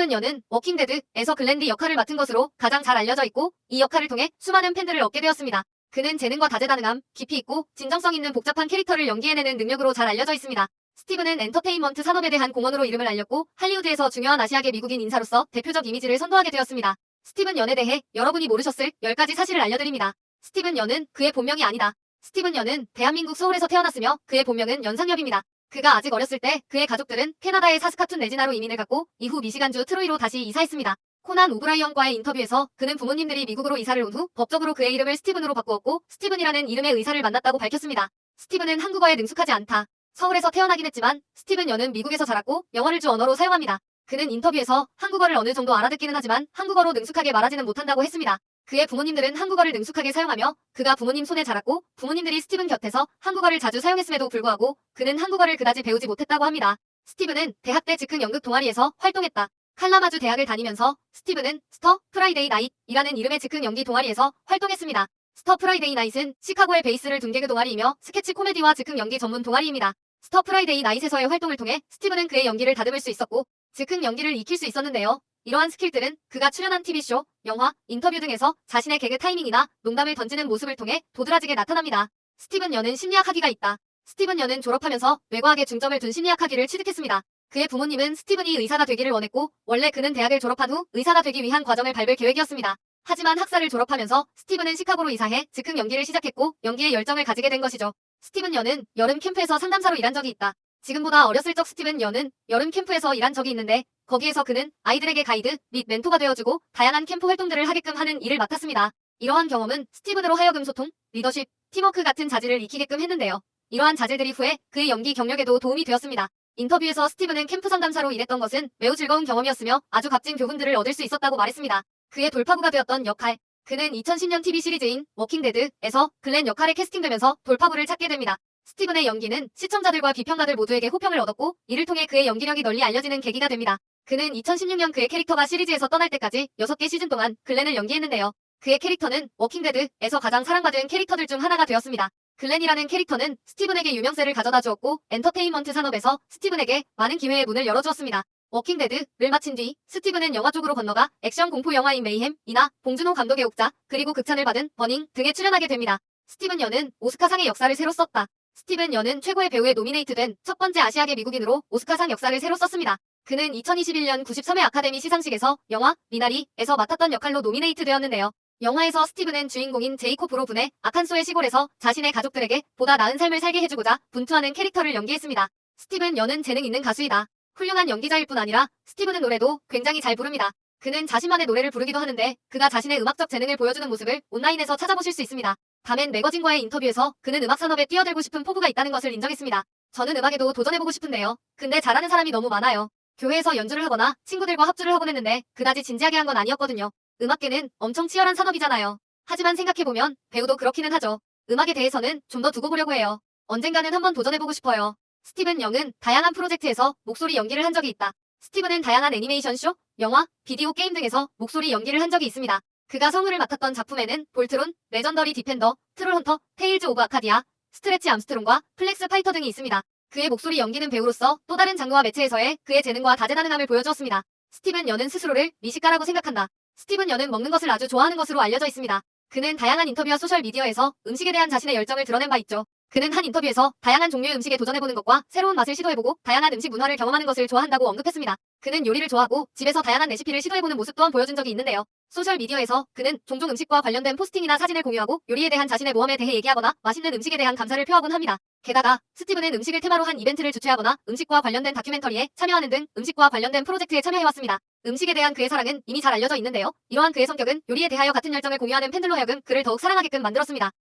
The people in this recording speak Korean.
스티븐 여는 워킹데드에서 글랜디 역할을 맡은 것으로 가장 잘 알려져 있고 이 역할을 통해 수많은 팬들을 얻게 되었습니다. 그는 재능과 다재다능함, 깊이 있고 진정성 있는 복잡한 캐릭터를 연기해내는 능력으로 잘 알려져 있습니다. 스티븐은 엔터테인먼트 산업에 대한 공헌으로 이름을 알렸고 할리우드에서 중요한 아시아계 미국인 인사로서 대표적 이미지를 선도하게 되었습니다. 스티븐 연에 대해 여러분이 모르셨을 10가지 사실을 알려드립니다. 스티븐 연은 그의 본명이 아니다. 스티븐 연은 대한민국 서울에서 태어났으며 그의 본명은 연상엽입니다. 그가 아직 어렸을 때 그의 가족들은 캐나다의 사스카툰 레지나로 이민을 갔고 이후 미시간주 트로이로 다시 이사했습니다. 코난 오브라이언과의 인터뷰에서 그는 부모님들이 미국으로 이사를 온 후 법적으로 그의 이름을 스티븐으로 바꾸었고 스티븐이라는 이름의 의사를 만났다고 밝혔습니다. 스티븐은 한국어에 능숙하지 않다. 서울에서 태어나긴 했지만 스티븐 여는 미국에서 자랐고 영어를 주 언어로 사용합니다. 그는 인터뷰에서 한국어를 어느 정도 알아듣기는 하지만 한국어로 능숙하게 말하지는 못한다고 했습니다. 그의 부모님들은 한국어를 능숙하게 사용하며 그가 부모님 손에 자랐고 부모님들이 스티븐 곁에서 한국어를 자주 사용했음에도 불구하고 그는 한국어를 그다지 배우지 못했다고 합니다. 스티븐은 대학 때 즉흥 연극 동아리에서 활동했다. 칼라마주 대학을 다니면서 스티븐은 스터 프라이데이 나잇이라는 이름의 즉흥 연기 동아리에서 활동했습니다. 스터 프라이데이 나잇은 시카고에 베이스를 둔 개그 동아리이며 스케치 코미디와 즉흥 연기 전문 동아리입니다. 스터 프라이데이 나잇에서의 활동을 통해 스티븐은 그의 연기를 다듬을 수 있었고 즉흥 연기를 익힐 수 있었는데요. 이러한 스킬들은 그가 출연한 TV쇼, 영화, 인터뷰 등에서 자신의 개그 타이밍이나 농담을 던지는 모습을 통해 도드라지게 나타납니다. 스티븐 여는 심리학 학위가 있다. 스티븐 여는 졸업하면서 뇌과학에 중점을 둔 심리학 학위를 취득했습니다. 그의 부모님은 스티븐이 의사가 되기를 원했고 원래 그는 대학을 졸업한 후 의사가 되기 위한 과정을 밟을 계획이었습니다. 하지만 학사를 졸업하면서 스티븐은 시카고로 이사해 즉흥 연기를 시작했고 연기에 열정을 가지게 된 것이죠. 스티븐 여는 여름 캠프에서 상담사로 일한 적이 있다. 지금보다 어렸을 적 스티븐 여는 여름 캠프에서 일한 적이 있는데 거기에서 그는 아이들에게 가이드 및 멘토가 되어주고 다양한 캠프 활동들을 하게끔 하는 일을 맡았습니다. 이러한 경험은 스티븐으로 하여금 소통, 리더십, 팀워크 같은 자질을 익히게끔 했는데요. 이러한 자질들이 후에 그의 연기 경력에도 도움이 되었습니다. 인터뷰에서 스티븐은 캠프 상담사로 일했던 것은 매우 즐거운 경험이었으며 아주 값진 교훈들을 얻을 수 있었다고 말했습니다. 그의 돌파구가 되었던 역할. 그는 2010년 TV 시리즈인 워킹데드에서 글렌 역할에 캐스팅되면서 돌파구를 찾게 됩니다. 스티븐의 연기는 시청자들과 비평가들 모두에게 호평을 얻었고 이를 통해 그의 연기력이 널리 알려지는 계기가 됩니다. 그는 2016년 그의 캐릭터가 시리즈에서 떠날 때까지 6개 시즌 동안 글렌을 연기했는데요. 그의 캐릭터는 워킹데드에서 가장 사랑받은 캐릭터들 중 하나가 되었습니다. 글렌이라는 캐릭터는 스티븐에게 유명세를 가져다 주었고 엔터테인먼트 산업에서 스티븐에게 많은 기회의 문을 열어주었습니다. 워킹데드를 마친 뒤 스티븐은 영화 쪽으로 건너가 액션 공포 영화인 메이햄이나 봉준호 감독의 옥자 그리고 극찬을 받은 버닝 등에 출연하게 됩니다. 스티븐 여는 오스카상의 역사를 새로 썼다. 스티븐 여는 최고의 배우에 노미네이트된 첫 번째 아시아계 미국인으로 오스카상 역사를 새로 썼습니다. 그는 2021년 93회 아카데미 시상식에서 영화 미나리에서 맡았던 역할로 노미네이트 되었는데요. 영화에서 스티븐은 주인공인 제이콥 브로분의 아칸소의 시골에서 자신의 가족들에게 보다 나은 삶을 살게 해주고자 분투하는 캐릭터를 연기했습니다. 스티븐 여는 재능 있는 가수이다. 훌륭한 연기자일 뿐 아니라 스티븐은 노래도 굉장히 잘 부릅니다. 그는 자신만의 노래를 부르기도 하는데 그가 자신의 음악적 재능을 보여주는 모습을 온라인에서 찾아보실 수 있습니다. 밤엔 매거진과의 인터뷰에서 그는 음악 산업에 뛰어들고 싶은 포부가 있다는 것을 인정했습니다. 저는 음악에도 도전해보고 싶은데요. 근데 잘하는 사람이 너무 많아요. 교회에서 연주를 하거나 친구들과 합주를 하곤 했는데 그다지 진지하게 한 건 아니었거든요. 음악계는 엄청 치열한 산업이잖아요. 하지만 생각해보면 배우도 그렇기는 하죠. 음악에 대해서는 좀 더 두고 보려고 해요. 언젠가는 한번 도전해보고 싶어요. 스티븐 영은 다양한 프로젝트에서 목소리 연기를 한 적이 있다. 스티븐은 다양한 애니메이션 쇼, 영화, 비디오 게임 등에서 목소리 연기를 한 적이 있습니다. 그가 성우를 맡았던 작품에는 볼트론, 레전더리 디펜더, 트롤헌터, 테일즈 오브 아카디아, 스트레치 암스트롱과 플렉스 파이터 등이 있습니다. 그의 목소리 연기는 배우로서 또 다른 장르와 매체에서의 그의 재능과 다재다능함을 보여주었습니다. 스티븐 여는 스스로를 미식가라고 생각한다. 스티븐 여는 먹는 것을 아주 좋아하는 것으로 알려져 있습니다. 그는 다양한 인터뷰와 소셜미디어에서 음식에 대한 자신의 열정을 드러낸 바 있죠. 그는 한 인터뷰에서 다양한 종류의 음식에 도전해보는 것과 새로운 맛을 시도해보고 다양한 음식 문화를 경험하는 것을 좋아한다고 언급했습니다. 그는 요리를 좋아하고 집에서 다양한 레시피를 시도해보는 모습 또한 보여준 적이 있는데요. 소셜미디어에서 그는 종종 음식과 관련된 포스팅이나 사진을 공유하고 요리에 대한 자신의 모험에 대해 얘기하거나 맛있는 음식에 대한 감사를 표하곤 합니다. 게다가 스티븐은 음식을 테마로 한 이벤트를 주최하거나 음식과 관련된 다큐멘터리에 참여하는 등 음식과 관련된 프로젝트에 참여해왔습니다. 음식에 대한 그의 사랑은 이미 잘 알려져 있는데요. 이러한 그의 성격은 요리에 대하여 같은 열정을 공유하는 팬들로 하여금 그를 더욱 사랑하게끔 만들었습니다.